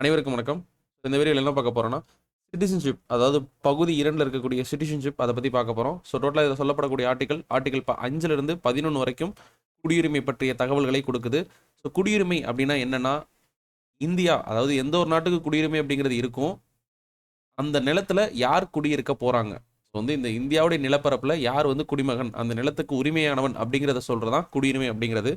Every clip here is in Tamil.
அனைவருக்கும் வணக்கம். இந்த வீடியோவில் என்ன பார்க்க போறோம்னா சிட்டிசன்ஷிப் அதாவது பகுதி இரண்டில் இருக்கக்கூடிய சிட்டிசன்ஷிப் அதை பற்றி பார்க்க போகிறோம் ஸோ டோட்டலாக இதில் சொல்லப்படக்கூடிய ஆர்டிகல் ஆர்டிகல் ப அஞ்சுலேருந்து பதினொன்று வரைக்கும் குடியுரிமை பற்றிய தகவல்களை கொடுக்குது. ஸோ குடியுரிமை அப்படின்னா என்னன்னா இந்தியா அதாவது எந்த ஒரு நாட்டுக்கு குடியுரிமை அப்படிங்கிறது இருக்கும் அந்த நிலத்துல யார் குடியிருக்க போறாங்க? ஸோ வந்து இந்த இந்தியாவுடைய நிலப்பரப்புல யார் வந்து குடிமகன் அந்த நிலத்துக்கு உரிமையானவன் அப்படிங்கிறத சொல்றதான் குடியுரிமை அப்படிங்கிறது.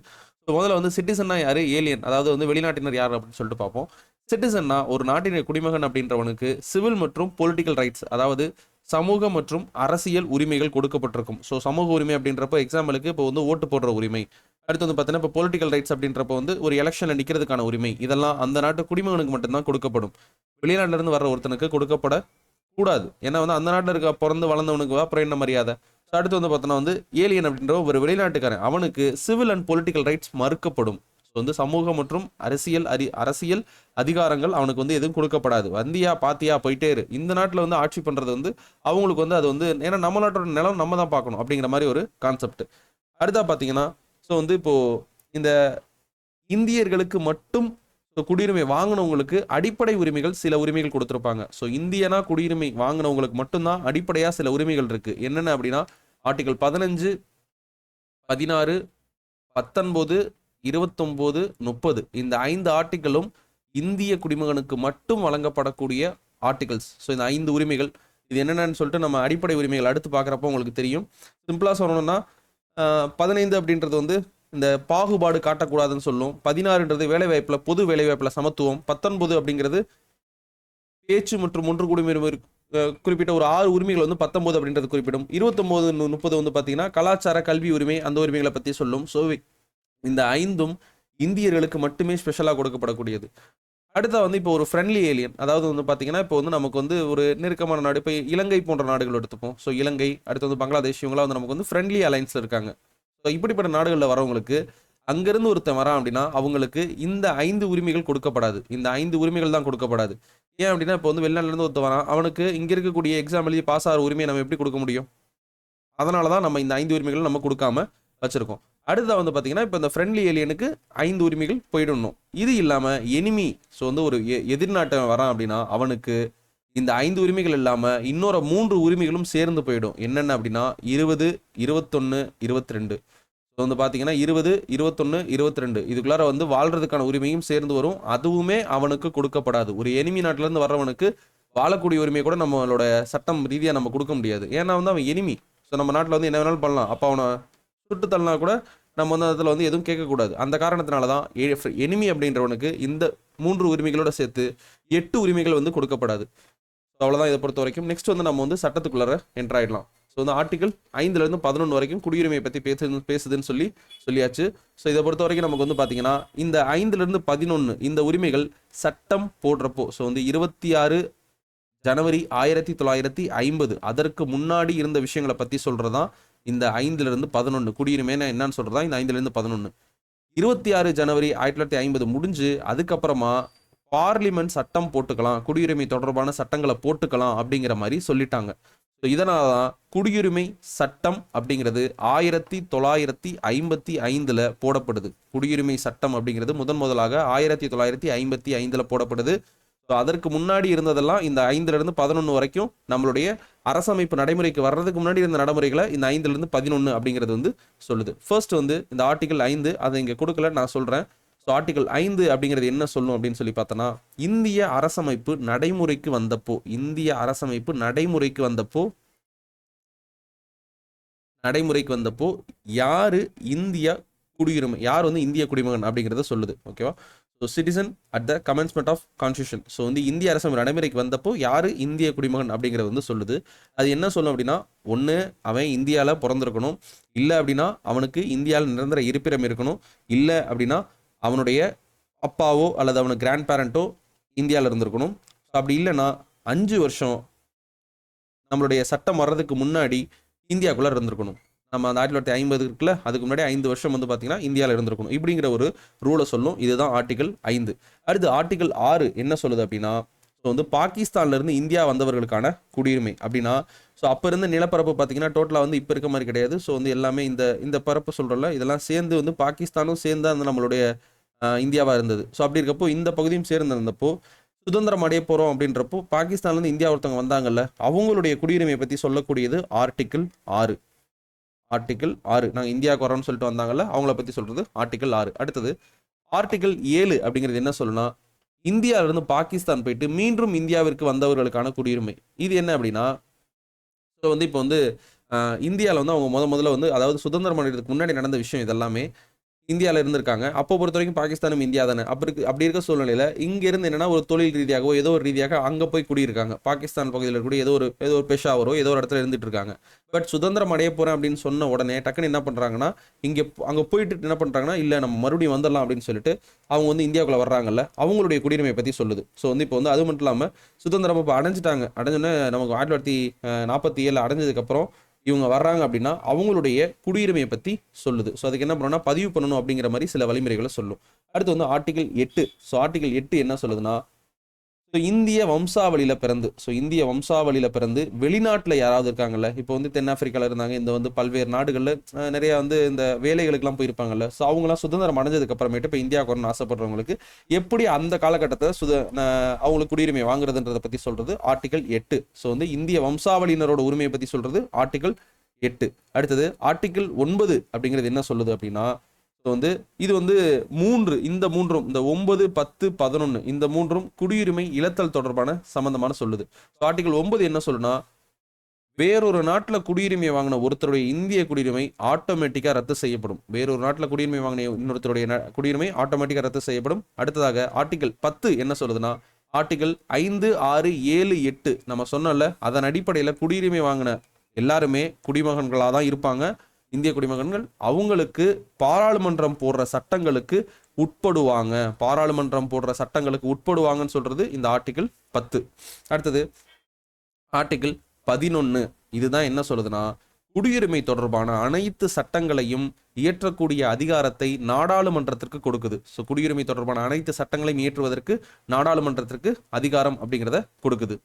முதல்ல வந்து சிட்டிசன்னா யாரு? ஏலியன் அதாவது வந்து வெளிநாட்டினர் யார் அப்படின்னு சொல்லிட்டு பார்ப்போம். சிட்டிசன்னா ஒரு நாட்டின் குடிமகன் அப்படின்றவனுக்கு சிவில் மற்றும் பொலிட்டிக்கல் ரைட்ஸ் அதாவது சமூக மற்றும் அரசியல் உரிமைகள் கொடுக்கப்பட்டிருக்கும். ஸோ சமூக உரிமை அப்படின்றப்போ எக்ஸாம்பிளுக்கு இப்போ வந்து ஓட்டு போடுற உரிமை. அடுத்து வந்து பார்த்தீங்கன்னா இப்போ பொலிட்டிக்கல் ரைட்ஸ் அப்படின்றப்போ வந்து ஒரு எலெக்ஷனில் நிற்கிறதுக்கான உரிமை. இதெல்லாம் அந்த நாட்டு குடிமகனுக்கு மட்டும்தான் கொடுக்கப்படும். வெளிநாட்டிலிருந்து வர வர்ற ஒருத்தனுக்கு கொடுக்கப்பட கூடாது ஏன்னா வந்து அந்த நாட்டில் இருக்க பிறந்து வளர்ந்தவனுக்கு அப்புறம் என்ன மரியாதை. அடுத்து வந்து பார்த்தோன்னா வந்து ஏலியன் அப்படின்ற ஒரு வெளிநாட்டுக்காரன். அவனுக்கு சிவில் அண்ட் பொலிட்டிக்கல் ரைட்ஸ் மறுக்கப்படும். ஸோ வந்து சமூக மற்றும் அரசியல் அரி அரசியல் அதிகாரங்கள் அவனுக்கு வந்து எதுவும் கொடுக்கப்படாது. வந்தியா பாத்தியா போயிட்டே இரு. இந்த நாட்டில் வந்து ஆட்சி பண்ணுறது வந்து அவங்களுக்கு வந்து அது வந்து ஏன்னா நம்ம நாட்டோட நிலம் நம்ம தான் பார்க்கணும் அப்படிங்கிற மாதிரி ஒரு கான்செப்ட் அடுத்தா பார்த்தீங்கன்னா ஸோ வந்து இப்போது இந்த இந்தியர்களுக்கு மட்டும் குடியுரிமை வாங்கினவங்களுக்கு அடிப்படை உரிமைகள் சில உரிமைகள் கொடுத்துருப்பாங்க. ஸோ இந்தியனா குடியுரிமை வாங்கினவங்களுக்கு மட்டும்தான் அடிப்படையாக சில உரிமைகள் இருக்குது என்னென்ன அப்படின்னா ஆர்டிகல் பதினஞ்சு பதினாறு பத்தொன்பது இருபத்தொம்போது முப்பது. இந்த ஐந்து ஆர்டிகளும் இந்திய குடிமகனுக்கு மட்டும் வழங்கப்படக்கூடிய ஆர்டிகல்ஸ். ஸோ இந்த ஐந்து உரிமைகள் இது என்னென்னு சொல்லிட்டு நம்ம அடிப்படை உரிமைகள் அடுத்து பார்க்குறப்போ உங்களுக்கு தெரியும். சிம்பிளாக சொல்லணும்னா பதினைந்து அப்படின்றது வந்து இந்த பாகுபாடு காட்டக்கூடாதுன்னு சொல்லும். பதினாறுன்றது வேலைவாய்ப்பில் பொது வேலைவாய்ப்பில் சமத்துவம். பத்தொன்பது அப்படிங்கிறது பேச்சு மற்றும் ஒன்று குடியுரிமை குறிப்பிட்ட ஒரு ஆறு உரிமைகள் வந்து பத்தொம்போது அப்படின்றது குறிப்பிடும். இருபத்தொம்போது முப்பது வந்து பார்த்தீங்கன்னா கலாச்சார கல்வி உரிமை அந்த உரிமைகளை பற்றி சொல்லும். ஸோ இந்த ஐந்தும் இந்தியர்களுக்கு மட்டுமே ஸ்பெஷலாக கொடுக்கப்படக்கூடியது. அடுத்தது வந்து இப்போ ஒரு ஃப்ரெண்ட்லி ஏலியன் அதாவது வந்து பார்த்தீங்கன்னா இப்போ வந்து நமக்கு வந்து ஒரு நெருக்கமான நாடு. இப்போ இலங்கை போன்ற நாடுகள் எடுத்துப்போம். ஸோ இலங்கை அடுத்து வந்து பங்களாதேஷ் இவங்களாம் வந்து நமக்கு வந்து ஃப்ரெண்ட்லி அலைன்ஸில் இருக்காங்க. ஸோ இப்படிப்பட்ட நாடுகளில் வரவங்களுக்கு அங்கேருந்து ஒருத்தன் வரான் அப்படின்னா அவங்களுக்கு இந்த ஐந்து உரிமைகள் கொடுக்கப்படாது. இந்த ஐந்து உரிமைகள் தான் கொடுக்கப்படாது. ஏன் அப்படின்னா இப்போ வந்து வெளிநாட்டிலேருந்து ஒருத்தன் வரான். அவனுக்கு இங்கே இருக்கக்கூடிய எக்ஸாம் எழுதி பாஸ் ஆகிற உரிமையை நம்ம எப்படி கொடுக்க முடியும்? அதனால தான் நம்ம இந்த ஐந்து உரிமைகள் நம்ம கொடுக்காம வச்சுருக்கோம். அடுத்தது வந்து பார்த்தீங்கன்னா இப்போ இந்த ஃப்ரெண்ட்லி ஏலியனுக்கு ஐந்து உரிமைகள் போயிடணும். இது இல்லாமல் எனிமி ஸோ வந்து ஒரு எ- வரான் அப்படின்னா அவனுக்கு இந்த ஐந்து உரிமைகள் இல்லாமல் இன்னொரு மூன்று உரிமைகளும் சேர்ந்து போயிடும். என்னென்ன அப்படின்னா இருபது இருபத்தொன்று இருபத்தி ரெண்டு ஸோ வந்து பார்த்தீங்கன்னா இருபது இருபத்தொன்று இருபத்தி ரெண்டு இதுக்குள்ளார வந்து வாழ்றதுக்கான உரிமையும் சேர்ந்து வரும். அதுவுமே அவனுக்கு கொடுக்கப்படாது. ஒரு எனிமி நாட்டிலேருந்து வர்றவனுக்கு வாழக்கூடிய உரிமையை கூட நம்மளோட சட்டம் ரீதியாக நம்ம கொடுக்க முடியாது. ஏன்னா வந்து அவன் எனிமி ஸோ நம்ம நாட்டில் வந்து என்ன வேணாலும் பண்ணலாம். அப்போ அவனை சுட்டு தள்ளனா கூட நம்ம வந்து அதில் வந்து எதுவும் கேட்கக்கூடாது. அந்த காரணத்தினால தான் e-, எனிமி அப்படின்றவனுக்கு இந்த மூன்று உரிமைகளோட சேர்த்து எட்டு உரிமைகள் வந்து கொடுக்கப்படாது. அவ்வளோதான் இதை பொறுத்த வரைக்கும் நெக்ஸ்ட் வந்து நம்ம வந்து சட்டத்துக்குள்ளார என்ட்ராயிடலாம் ஸோ வந்து ஆர்டிகல் ஐந்துலேருந்து பதினொன்று வரைக்கும் குடியுரிமையை பற்றி பேசு பேசுதுன்னு சொல்லி சொல்லியாச்சு. ஸோ இதை பொறுத்த வரைக்கும் நமக்கு வந்து பார்த்தீங்கன்னா இந்த ஐந்துலேருந்து பதினொன்று இந்த உரிமைகள் சட்டம் போடுறப்போ ஸோ வந்து இருபத்தி ஆறு ஜனவரி ஆயிரத்தி தொள்ளாயிரத்தி ஐம்பது அதற்கு முன்னாடி இருந்த விஷயங்களை பற்றி சொல்கிறதான் இந்த ஐந்துலேருந்து பதினொன்று குடியுரிமைன்னு என்னன்னு சொல்கிறதா இந்த ஐந்துலேருந்து பதினொன்று இருபத்தி ஆறு ஜனவரி ஆயிரத்தி தொள்ளாயிரத்தி ஐம்பது முடிஞ்சு அதுக்கப்புறமா பார்லிமெண்ட் சட்டம் போட்டுக்கலாம் குடியுரிமை தொடர்பான சட்டங்களை போட்டுக்கலாம் அப்படிங்கிற மாதிரி சொல்லிட்டாங்க. ஸோ இதனால தான் குடியுரிமை சட்டம் அப்படிங்கிறது ஆயிரத்தி தொள்ளாயிரத்தி ஐம்பத்தி ஐந்தில் போடப்படுது. குடியுரிமை சட்டம் அப்படிங்கிறது முதன் முதலாக ஆயிரத்தி தொள்ளாயிரத்தி ஐம்பத்தி ஐந்தில் போடப்படுது. ஸோ அதற்கு முன்னாடி இருந்ததெல்லாம் இந்த ஐந்துலேருந்து பதினொன்று வரைக்கும் நம்மளுடைய அரசமைப்பு நடைமுறைக்கு வர்றதுக்கு முன்னாடி இருந்த நடைமுறைகளை இந்த ஐந்துலேருந்து பதினொன்று அப்படிங்கிறது வந்து சொல்லுது. ஃபர்ஸ்ட் வந்து இந்த ஆர்டிகல் ஐந்து அதை இங்கே கொடுக்கல நான் சொல்கிறேன் ஸோ ஆர்டிகல் ஐந்து அப்படிங்கிறது என்ன சொல்லும் அப்படின்னு சொல்லி பார்த்தோன்னா இந்திய அரசமைப்பு நடைமுறைக்கு வந்தப்போ இந்திய அரசமைப்பு நடைமுறைக்கு வந்தப்போ நடைமுறைக்கு வந்தப்போ யாரு இந்திய குடியுரிமை யார் வந்து இந்திய குடிமகன் அப்படிங்கிறத சொல்லுது ஓகேவா so citizen at the commencement of constitution so வந்து இந்திய அரசமைப்பு நடைமுறைக்கு வந்தப்போ யார் இந்திய குடிமகன் அப்படிங்கிறது வந்து சொல்லுது. அது என்ன சொல்லும் அப்படின்னா ஒன்று அவன் இந்தியாவில் பிறந்திருக்கணும். இல்லை அப்படின்னா அவனுக்கு இந்தியாவில் நிரந்தர இருப்பிடம் இருக்கணும். இல்லை அப்படின்னா அவனுடைய அப்பாவோ அல்லது அவனுக்கு கிராண்ட் பேரண்ட்டோ இந்தியாவில் இருந்திருக்கணும். ஸோ அப்படி இல்லைன்னா அஞ்சு வருஷம் நம்மளுடைய சட்டம் வர்றதுக்கு முன்னாடி இந்தியாக்குள்ளே இருந்திருக்கணும். நம்ம அந்த ஆயிரத்தி தொள்ளாயிரத்தி ஐம்பது இருக்குல்ல அதுக்கு முன்னாடி ஐந்து வருஷம் வந்து பார்த்தீங்கன்னா இந்தியாவில் இருந்திருக்கணும். இப்படிங்கிற ஒரு ரூலை சொல்லும். இதுதான் ஆர்டிகல் ஐந்து. அடுத்து ஆர்டிகல் ஆறு என்ன சொல்லுது அப்படின்னா ஸோ வந்து பாகிஸ்தான்லேருந்து இந்தியா வந்தவர்களுக்கான குடியுரிமை அப்படின்னா ஸோ அப்போ இருந்த நிலப்பரப்பு பார்த்தீங்கன்னா டோட்டலாக வந்து இப்போ இருக்க மாதிரி கிடையாது. ஸோ வந்து எல்லாமே இந்த இந்த பரப்பு சொல்கிறோம்ல இதெல்லாம் சேர்ந்து வந்து பாகிஸ்தானும் சேர்ந்து அந்த நம்மளுடைய இந்தியாவாக இருந்தது. ஸோ அப்படி இருக்கப்போ இந்த பகுதியும் சேர்ந்து இருந்தப்போ சுதந்திரம் அடைய போகிறோம் அப்படின்றப்போ பாகிஸ்தான்லேருந்து இந்தியா ஒருத்தவங்க வந்தாங்கல்ல அவங்களுடைய குடியுரிமையை பற்றி சொல்லக்கூடியது ஆர்டிக்கிள் ஆறு. ஆர்டிக்கிள் ஆறு. நாங்கள் இந்தியாவுக்கு வரோம்னு சொல்லிட்டு வந்தாங்கல்ல அவங்கள பற்றி சொல்கிறது ஆர்டிக்கிள் ஆறு. அடுத்தது ஆர்டிக்கிள் ஏழு அப்படிங்கிறது என்ன சொல்லுனா இந்தியாவிலிருந்து பாகிஸ்தான் போயிட்டு மீண்டும் இந்தியாவிற்கு வந்தவர்களுக்கான குடியுரிமை. இது என்ன அப்படின்னா ஸோ வந்து இப்போ வந்து இந்தியாவில் வந்து அவங்க முத முதல்ல வந்து அதாவது சுதந்திரம் அடைகிறதுக்கு முன்னாடி நடந்த விஷயம் இதெல்லாமே இந்தியாவில் இருந்திருக்காங்க. அப்போ பொறுத்த வரைக்கும் பாகிஸ்தானும் இந்தியா தானே. அப்படி இருக்கு அப்படி இருக்க சூழ்நிலையில் இங்கேருந்து என்னென்னா ஒரு தொழில் ரீதியாகவோ ஏதோ ஒரு ரீதியாக அங்கே போய் குடியிருக்காங்க. பாகிஸ்தான் பகுதியில் இருக்கக்கூடிய ஏதோ ஒரு ஏதோ ஒரு பெஷாவரோ ஏதோ ஒரு இடத்துல இருந்துட்டு இருக்காங்க. பட் சுதந்திரம் அடைய போகிறேன் அப்படின்னு சொன்ன உடனே டக்குன்னு என்ன பண்ணுறாங்கன்னா இங்கே அங்கே போயிட்டு என்ன பண்ணுறாங்கன்னா இல்லை நம்ம மறுபடியும் வந்துடலாம் அப்படின்னு சொல்லிட்டு அவங்க வந்து இந்தியாவுக்குள்ள வர்றாங்கல்ல அவங்களுடைய குடியுரிமை பற்றி சொல்லுது. ஸோ வந்து இப்போ வந்து அது மட்டும் இல்லாமல் சுதந்திரம் இப்போ அடைஞ்சிட்டாங்க. அடைஞ்சோன்னே நமக்கு ஆயிரத்தி தொள்ளாயிரத்தி நாற்பத்தி ஏழில் அடைஞ்சதுக்கப்புறம் இவங்க வர்றாங்க அப்படின்னா அவங்களுடைய குடியுரிமையை பற்றி சொல்லுது. ஸோ அதுக்கு என்ன பண்ணணும்னா பதிவு பண்ணணும் அப்படிங்கிற மாதிரி சில வழிமுறைகளை சொல்லும். அடுத்து வந்து ஆர்டிகல் எட்டு. ஸோ ஆர்டிகல் எட்டு என்ன சொல்லுதுன்னா ஸோ இந்திய வம்சாவளியில் பிறந்து ஸோ இந்திய வம்சாவளியில் பிறந்து வெளிநாட்டில் யாராவது இருக்காங்கல்ல? இப்போ வந்து தென்னாப்பிரிக்காவில் இருந்தாங்க இந்த வந்து பல்வேறு நாடுகளில் நிறையா வந்து இந்த வேலைகளுக்கெல்லாம் போயிருப்பாங்கல்ல. ஸோ அவங்களாம் சுதந்திரம் அடைஞ்சதுக்கு அப்புறமேட்டு இப்போ இந்தியாவுக்கு வரணும்னு ஆசைப்படுறவங்களுக்கு எப்படி அந்த காலகட்டத்தை சுத அவங்களுக்கு குடியுரிமை வாங்குறதுன்றதை பற்றி சொல்கிறது ஆர்டிகல் எட்டு. ஸோ வந்து இந்திய வம்சாவளியினரோட உரிமையை பற்றி சொல்கிறது ஆர்டிகல் எட்டு. அடுத்தது ஆர்டிகல் ஒன்பது அப்படிங்கிறது என்ன சொல்லுது அப்படின்னா வந்து இது வந்து மூன்று இந்த மூன்றும் இந்த ஒன்பது பத்து பதினொன்று இந்த மூன்றும் குடியுரிமை இழத்தல் தொடர்பான சம்பந்தமான சொல்லுது. ஆர்டிகல் ஒன்பது என்ன சொல்லுனா வேறொரு நாட்டில் குடியுரிமை வாங்கின ஒருத்தருடைய இந்திய குடியுரிமை ஆட்டோமேட்டிக்காக ரத்து செய்யப்படும். வேறொரு நாட்டில் குடியுரிமை வாங்கின இன்னொருத்தருடைய குடியுரிமை ஆட்டோமேட்டிக்காக ரத்து செய்யப்படும். அடுத்ததாக ஆர்டிகல் பத்து என்ன சொல்லுதுன்னா ஆர்டிகல் ஐந்து ஆறு ஏழு எட்டு நம்ம சொன்னோம்ல அதன் அடிப்படையில் குடியுரிமை வாங்கின எல்லாருமே குடிமகன்களாக தான் இருப்பாங்க. இந்திய குடிமகன்கள் அவங்களுக்கு பாராளுமன்றம் போடுற சட்டங்களுக்கு உட்படுவாங்க. பாராளுமன்றம் போடுற சட்டங்களுக்கு உட்படுவாங்கன்னு சொல்றது இந்த ஆர்டிகிள் பத்து. அடுத்தது ஆர்டிகிள் பதினொன்று இதுதான் என்ன சொல்லுதுன்னா குடியுரிமை தொடர்பான அனைத்து சட்டங்களையும் இயற்றக்கூடிய அதிகாரத்தை நாடாளுமன்றத்திற்கு கொடுக்குது. ஸோ குடியுரிமை தொடர்பான அனைத்து சட்டங்களையும் இயற்றுவதற்கு நாடாளுமன்றத்திற்கு அதிகாரம் அப்படிங்கிறத கொடுக்குது.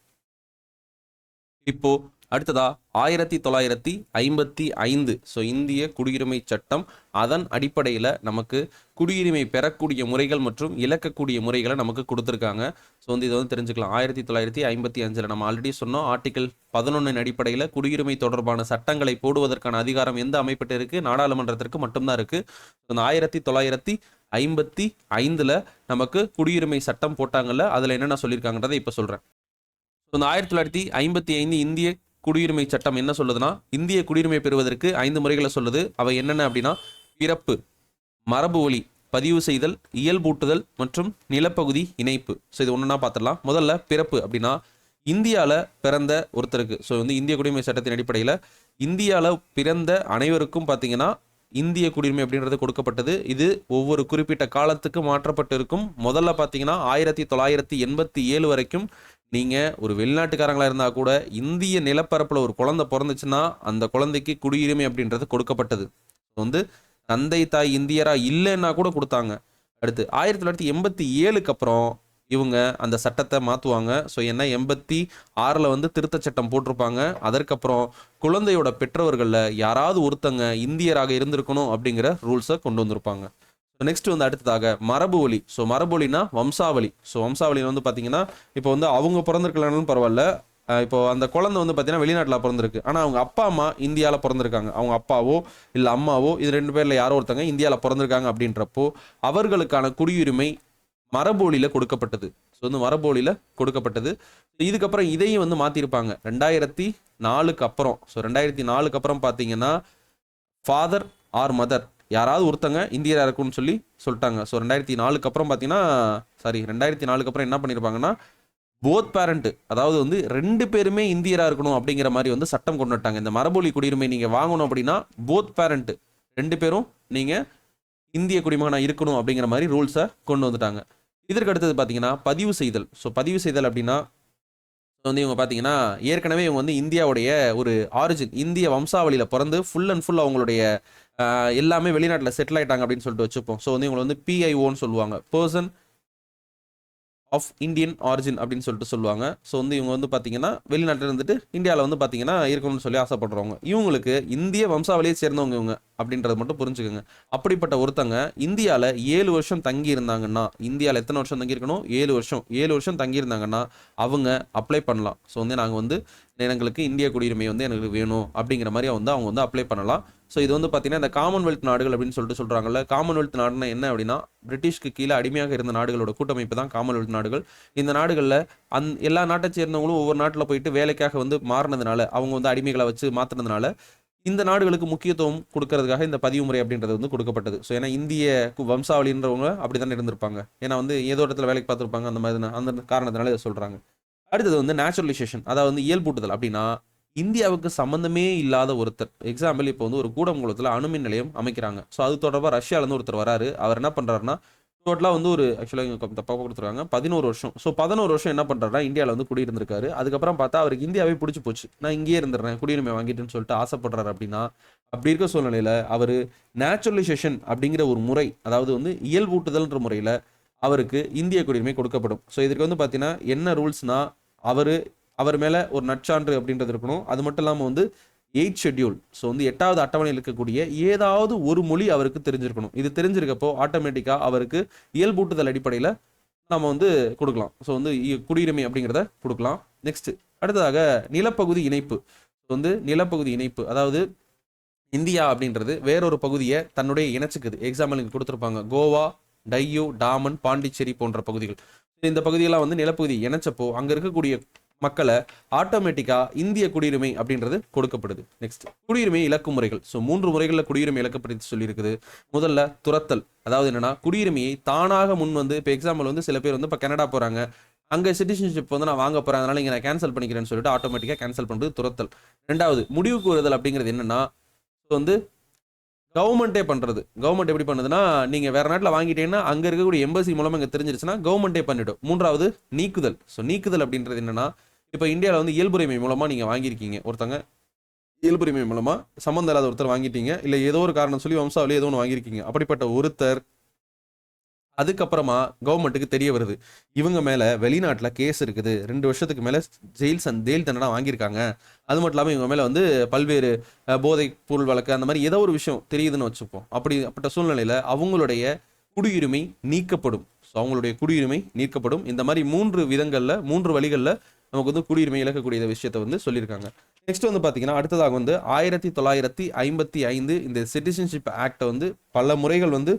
இப்போ அடுத்ததா ஆயிரத்தி தொள்ளாயிரத்தி ஐம்பத்தி ஐந்து. ஸோ இந்திய குடியுரிமை சட்டம் அதன் அடிப்படையில் நமக்கு குடியுரிமை பெறக்கூடிய முறைகள் மற்றும் இழக்கக்கூடிய முறைகளை நமக்கு கொடுத்துருக்காங்க. ஸோ வந்து இதை வந்து தெரிஞ்சுக்கலாம். ஆயிரத்தி தொள்ளாயிரத்தி ஐம்பத்தி அஞ்சில் நம்ம ஆல்ரெடி சொன்னோம். ஆர்டிகல் பதினொன்றின் அடிப்படையில் குடியுரிமை தொடர்பான சட்டங்களை போடுவதற்கான அதிகாரம் எந்த அமைப்பிட்ட இருக்குது நாடாளுமன்றத்திற்கு மட்டும்தான் இருக்குது அந்த ஆயிரத்தி தொள்ளாயிரத்தி ஐம்பத்தி ஐந்தில் நமக்கு குடியுரிமை சட்டம் போட்டாங்கல்ல அதில் என்னென்ன சொல்லியிருக்காங்கன்றதை இப்போ சொல்கிறேன் ஸோ இந்த ஆயிரத்தி தொள்ளாயிரத்தி ஐம்பத்தி ஐந்து இந்திய குடியுரிமை சட்டம் என்ன சொல்லுதுன்னா இந்திய குடியுரிமை பெறுவதற்கு ஐந்து முறைகளை சொல்லுது. அவை என்னென்ன அப்படின்னா பிறப்பு மரபு வழி பதிவு செய்தல் இயல்பூட்டுதல் மற்றும் நிலப்பகுதி இணைப்பு. ஸோ இது ஒன்றுனா பார்த்துடலாம் முதல்ல பிறப்பு அப்படின்னா இந்தியாவில் பிறந்த ஒருத்தருக்கு. ஸோ வந்து இந்திய குடியுரிமை சட்டத்தின் அடிப்படையில் இந்தியாவில் பிறந்த அனைவருக்கும் பார்த்தீங்கன்னா இந்திய குடியுரிமை அப்படின்றது கொடுக்கப்பட்டது. இது ஒவ்வொரு குறிப்பிட்ட காலத்துக்கு மாற்றப்பட்டு இருக்கும் முதல்ல பார்த்தீங்கன்னா ஆயிரத்தி தொள்ளாயிரத்தி எண்பத்தி ஏழு வரைக்கும் நீங்கள் ஒரு வெளிநாட்டுக்காரங்களாக இருந்தால் கூட இந்திய நிலப்பரப்பில் ஒரு குழந்தை பிறந்துச்சுன்னா அந்த குழந்தைக்கு குடியுரிமை அப்படின்றது கொடுக்கப்பட்டது. வந்து தந்தை தாய் இந்தியராக இல்லைன்னா கூட கொடுத்தாங்க. அடுத்து ஆயிரத்தி தொள்ளாயிரத்தி எண்பத்தி ஏழுக்கு அப்புறம் இவங்க அந்த சட்டத்தை மாற்றுவாங்க ஸோ என்ன எண்பத்தி ஆறில் வந்து திருத்த சட்டம் போட்டிருப்பாங்க. அதற்கப்புறம் குழந்தையோட பெற்றவர்களில் யாராவது ஒருத்தங்க இந்தியராக இருந்திருக்கணும் அப்படிங்கிற ரூல்ஸை கொண்டு வந்திருப்பாங்க. நெக்ஸ்ட் வந்து அடுத்ததாக மரபு வழி ஸோ மரபு வழினா வம்சாவளி. ஸோ வம்சாவளியில் வந்து பார்த்தீங்கன்னா இப்போ வந்து அவங்க பிறந்திருக்கலன்னு பரவாயில்ல. இப்போ அந்த குழந்தை வந்து பார்த்தீங்கன்னா வெளிநாட்டில் பிறந்திருக்கு. ஆனால் அவங்க அப்பா அம்மா இந்தியாவில் பிறந்திருக்காங்க. அவங்க அப்பாவோ இல்லை அம்மாவோ இது ரெண்டு பேரில் யாரோ ஒருத்தங்க இந்தியாவில் பிறந்திருக்காங்க அப்படின்றப்போ அவர்களுக்கான குடியுரிமை மரபொழியில் கொடுக்கப்பட்டது. ஸோ வந்து மரபோலியில் கொடுக்கப்பட்டது. இதுக்கப்புறம் இதையும் வந்து மாற்றிருப்பாங்க ரெண்டாயிரத்தி நாலுக்கு அப்புறம். ஸோ ரெண்டாயிரத்தி நாலுக்கு அப்புறம் பார்த்தீங்கன்னா ஃபாதர் ஆர் மதர் யாராவது ஒருத்தங்க இந்தியராக இருக்கும்னு சொல்லி சொல்லிட்டாங்க. ஸோ ரெண்டாயிரத்தி நாலுக்கு அப்புறம் பார்த்தீங்கன்னா சாரி ரெண்டாயிரத்தி நாலுக்கு அப்புறம் என்ன பண்ணியிருப்பாங்கன்னா போத் பேரண்ட் அதாவது வந்து ரெண்டு பேருமே இந்தியராக இருக்கணும் அப்படிங்கிற மாதிரி வந்து சட்டம் கொண்டு வட்டாங்க இந்த மரபொழி குடியுரிமை நீங்கள் வாங்கணும் அப்படின்னா போத் பேரண்ட் ரெண்டு பேரும் நீங்கள் இந்திய குடிமகனாக இருக்கணும் அப்படிங்கிற மாதிரி ரூல்ஸை கொண்டு வந்துட்டாங்க. இதற்கு அடுத்தது பார்த்தீங்கன்னா பதிவு செய்தல். ஸோ பதிவு செய்தல் அப்படின்னா வந்து இவங்க பார்த்தீங்கன்னா ஏற்கனவே இவங்க வந்து இந்தியாவுடைய ஒரு ஆரிஜின் இந்திய வம்சாவளியில் பிறந்து ஃபுல் அண்ட் ஃபுல் அவங்களுடைய எல்லாமே வெளிநாட்டில் செட்டில் ஆயிட்டாங்க அப்படின்னு சொல்லிட்டு வச்சுப்போம். ஸோ வந்து இவங்களை வந்து பிஐஓன்னு சொல்லுவாங்க. பர்சன் ஆஃப் இந்தியன் ஆரிஜின் அப்படின்னு சொல்லிட்டு சொல்லுவாங்க. ஸோ வந்து இவங்க வந்து பார்த்தீங்கன்னா வெளிநாட்டில் இருந்துட்டு இந்தியாவில் வந்து பார்த்தீங்கன்னா இருக்கணும்னு சொல்லி ஆசைப்படுறவங்க. இவங்களுக்கு இந்திய வம்சாவளியை சேர்ந்தவங்க இவங்க அப்படின்றத மட்டும் புரிஞ்சுக்கோங்க. அப்படிப்பட்ட ஒருத்தங்க இந்தியாவில் ஏழு வருஷம் தங்கி இருந்தாங்கன்னா இந்தியாவில் எத்தனை வருஷம் தங்கியிருக்கணும் ஏழு வருஷம். ஏழு வருஷம் தங்கியிருந்தாங்கன்னா அவங்க அப்ளை பண்ணலாம். ஸோ வந்து நாங்கள் வந்து எங்களுக்கு இந்திய குடியுரிமை வந்து எனக்கு வேணும் அப்படிங்கிற மாதிரி வந்து அவங்க வந்து அப்ளை பண்ணலாம். ஸோ இது வந்து பார்த்தீங்கன்னா இந்த காமன்வெல்த் நாடுகள் அப்படின்னு சொல்லிட்டு சொல்கிறாங்கல்ல காமன்வெல்த் நாடுனா என்ன அப்படின்னா பிரிட்டிஷ்க்கு கீழே அடிமையாக இருந்த நாடுகளோட கூட்டமைப்பு தான் காமன்வெல்த் நாடுகள். இந்த நாடுகளில் அந் எல்லா நாட்டை சேர்ந்தவங்களும் ஒவ்வொரு நாட்டில் போயிட்டு வேலைக்காக வந்து மாறினதுனால அவங்க வந்து அடிமைகளை வச்சு மாற்றினதுனால இந்த நாடுகளுக்கு முக்கியத்துவம் கொடுக்கறதுக்காக இந்த பதிவு முறை அப்படின்றது வந்து கொடுக்கப்பட்டது. ஸோ ஏன்னா இந்திய வம்சாவளின்றவங்க அப்படி தானே இருந்திருப்பாங்க. ஏன்னா வந்து ஏதோ இடத்துல வேலைக்கு பார்த்துருப்பாங்க அந்த மாதிரி அந்த காரணத்தினால இதை சொல்கிறாங்க அடுத்தது வந்து நேச்சுரலைசேஷன் அதாவது வந்து இயல்பூட்டுதல் அப்படின்னா இந்தியாவுக்கு சம்மந்தமே இல்லாத ஒருத்தர். எக்ஸாம்பிள் இப்போ வந்து ஒரு கூடங்குளத்தில் அணுமின் நிலையம் அமைக்கிறாங்க. ஸோ அது தொடர்பாக ரஷ்யாவிலேருந்து ஒருத்தர் வராரு. அவர் என்ன பண்ணுறாருன்னா டோட்டலாக வந்து ஒரு ஆக்சுவலாக இங்கே தப்பாக கொடுத்துருக்காங்க. பதினோரு வருஷம். ஸோ பதினோரு வருஷம் என்ன பண்ணுறாருன்னா இந்தியாவில் வந்து குடியிருந்திருக்காரு. அதுக்கப்புறம் பார்த்தா அவருக்கு இந்தியாவே பிடிச்சி போச்சு. நான் இங்கேயே இருந்துடுறேன் குடியுரிமை வாங்கிட்டுன்னு சொல்லிட்டு ஆசைப்படுறாரு அப்படின்னா அப்படி இருக்க சூழ்நிலையில் அவர் நேச்சுரலைசேஷன் அப்படிங்கிற ஒரு முறை அதாவது வந்து இயல்பூட்டுதல்ன்ற முறையில் அவருக்கு இந்திய குடியுரிமை கொடுக்கப்படும். ஸோ இதுக்கு வந்து பார்த்தீங்கன்னா என்ன ரூல்ஸ்னால் அவர் அவர் மேலே ஒரு நற்சான்று அப்படின்றது இருக்கணும். அது மட்டும் இல்லாமல் வந்து எயிட் ஷெட்யூல் ஸோ வந்து எட்டாவது அட்டவணையில் இருக்கக்கூடிய ஏதாவது ஒரு மொழி அவருக்கு தெரிஞ்சிருக்கணும். இது தெரிஞ்சிருக்கப்போ ஆட்டோமேட்டிக்காக அவருக்கு இயல்பூட்டுதல் அடிப்படையில் நம்ம வந்து கொடுக்கலாம். ஸோ வந்து இ- குடியுரிமை அப்படிங்கிறத கொடுக்கலாம். நெக்ஸ்ட் அடுத்ததாக நிலப்பகுதி இணைப்பு. வந்து நிலப்பகுதி இணைப்பு. அதாவது இந்தியா அப்படின்றது வேறொரு பகுதியை தன்னுடைய இணைச்சிக்குது. எக்ஸாம்பிள் இங்கே கொடுத்துருப்பாங்க. கோவா டையூ டாமன் பாண்டிச்சேரி போன்ற பகுதிகள். இந்த பகுதியெல்லாம் வந்து நிலப்பகுதி இணைச்சப்போ அங்கே இருக்கக்கூடிய மக்களை ஆட்டோமேட்டிக்காக இந்திய குடியுரிமை அப்படின்றது கொடுக்கப்படுது. நெக்ஸ்ட் குடியுரிமை இலக்கு முறைகள். ஸோ மூன்று முறைகளில் குடியுரிமை இலக்கப்படுத்தி சொல்லியிருக்குது. முதல்ல துரத்தல். அதாவது என்னென்னா குடியுரிமையை தானாக முன் வந்து இப்போ எக்ஸாம்பிள் வந்து சில பேர் வந்து இப்போ கனடா போகிறாங்க அங்கே சிட்டிசன்ஷிப் வந்து நான் வாங்க போகிறேன் அதனால் இங்கே நான் கேன்சல் பண்ணிக்கிறேன்னு சொல்லிட்டு ஆட்டோமேட்டிக்காக கேன்சல் பண்ணுறது துரத்தல். ரெண்டாவது முடிவு கூறுதல் அப்படிங்கிறது என்னென்னா இப்போ வந்து கவர்மெண்ட்டே பண்ணுறது கவர்மெண்ட் எப்படி பண்ணுதுன்னா நீங்கள் வேறு நாட்டில் வாங்கிட்டீங்கன்னா அங்கே இருக்கக்கூடிய எம்பசி மூலமாக இங்கே தெரிஞ்சிருச்சுன்னா கவர்மெண்ட்டே பண்ணிவிடும் மூன்றாவது நீக்குதல். ஸோ நீக்குதல் அப்படின்றது என்னென்னா இப்போ இந்தியாவில் வந்து இயல்புரிமை மூலமாக நீங்கள் வாங்கியிருக்கீங்க. ஒருத்தங்க இயல்புரிமை மூலமாக சம்மந்தம் இல்லாத ஒருத்தர் வாங்கிட்டீங்க. இல்லை ஏதோ ஒரு காரணம் சொல்லி வம்சாவிலே ஏதோ ஒன்று வாங்கியிருக்கீங்க. அப்படிப்பட்ட ஒருத்தர் அதுக்கப்புறமா கவர்மெண்ட்டுக்கு தெரிய வருது. இவங்க மேலே வெளிநாட்டில் கேஸ் இருக்குது. ரெண்டு வருஷத்துக்கு மேலே ஜெயில் சன் ஜெயில் தண்டனை வாங்கியிருக்காங்க. அது மட்டும் இல்லாமல் இவங்க மேலே வந்து பல்வேறு போதை பொருள் வழக்கு அந்த மாதிரி ஏதோ ஒரு விஷயம் தெரியுதுன்னு வச்சுப்போம். அப்படிப்பட்ட சூழ்நிலையில் அவங்களுடைய குடியுரிமை நீக்கப்படும். ஸோ அவங்களுடைய குடியுரிமை நீக்கப்படும். இந்த மாதிரி மூன்று விதங்களில் மூன்று வழிகளில் நமக்கு வந்து குடியுரிமை இழக்கக்கூடிய விஷயத்தை வந்து சொல்லியிருக்காங்க. நெக்ஸ்ட் வந்து பார்த்தீங்கன்னா அடுத்ததாக வந்து ஆயிரத்தி தொள்ளாயிரத்தி ஐம்பத்தி ஐந்து இந்த சிட்டிசன்ஷிப் ஆக்டை வந்து பல முறைகள் வந்து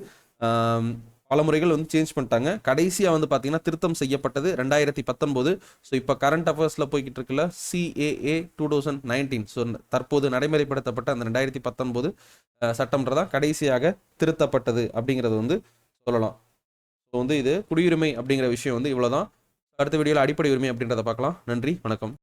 பல முறைகள் வந்து சேஞ்ச் பண்ணிட்டாங்க. கடைசியாக வந்து பார்த்தீங்கன்னா திருத்தம் செய்யப்பட்டது ரெண்டாயிரத்தி பத்தொன்பது. ஸோ இப்போ கரண்ட் அஃபேர்ஸில் போய்கிட்டு இருக்குல்ல CAA two thousand nineteen so தற்போது நடைமுறைப்படுத்தப்பட்ட அந்த ரெண்டாயிரத்தி பத்தொன்பது சட்டம்ன்றதான் கடைசியாக திருத்தப்பட்டது அப்படிங்கிறது வந்து சொல்லலாம். ஸோ வந்து இது குடியுரிமை அப்படிங்கிற விஷயம் வந்து இவ்வளோதான் அடுத்த வீடியோவில் அடிப்படை உரிமை அப்படின்றத பார்க்கலாம். நன்றி வணக்கம்.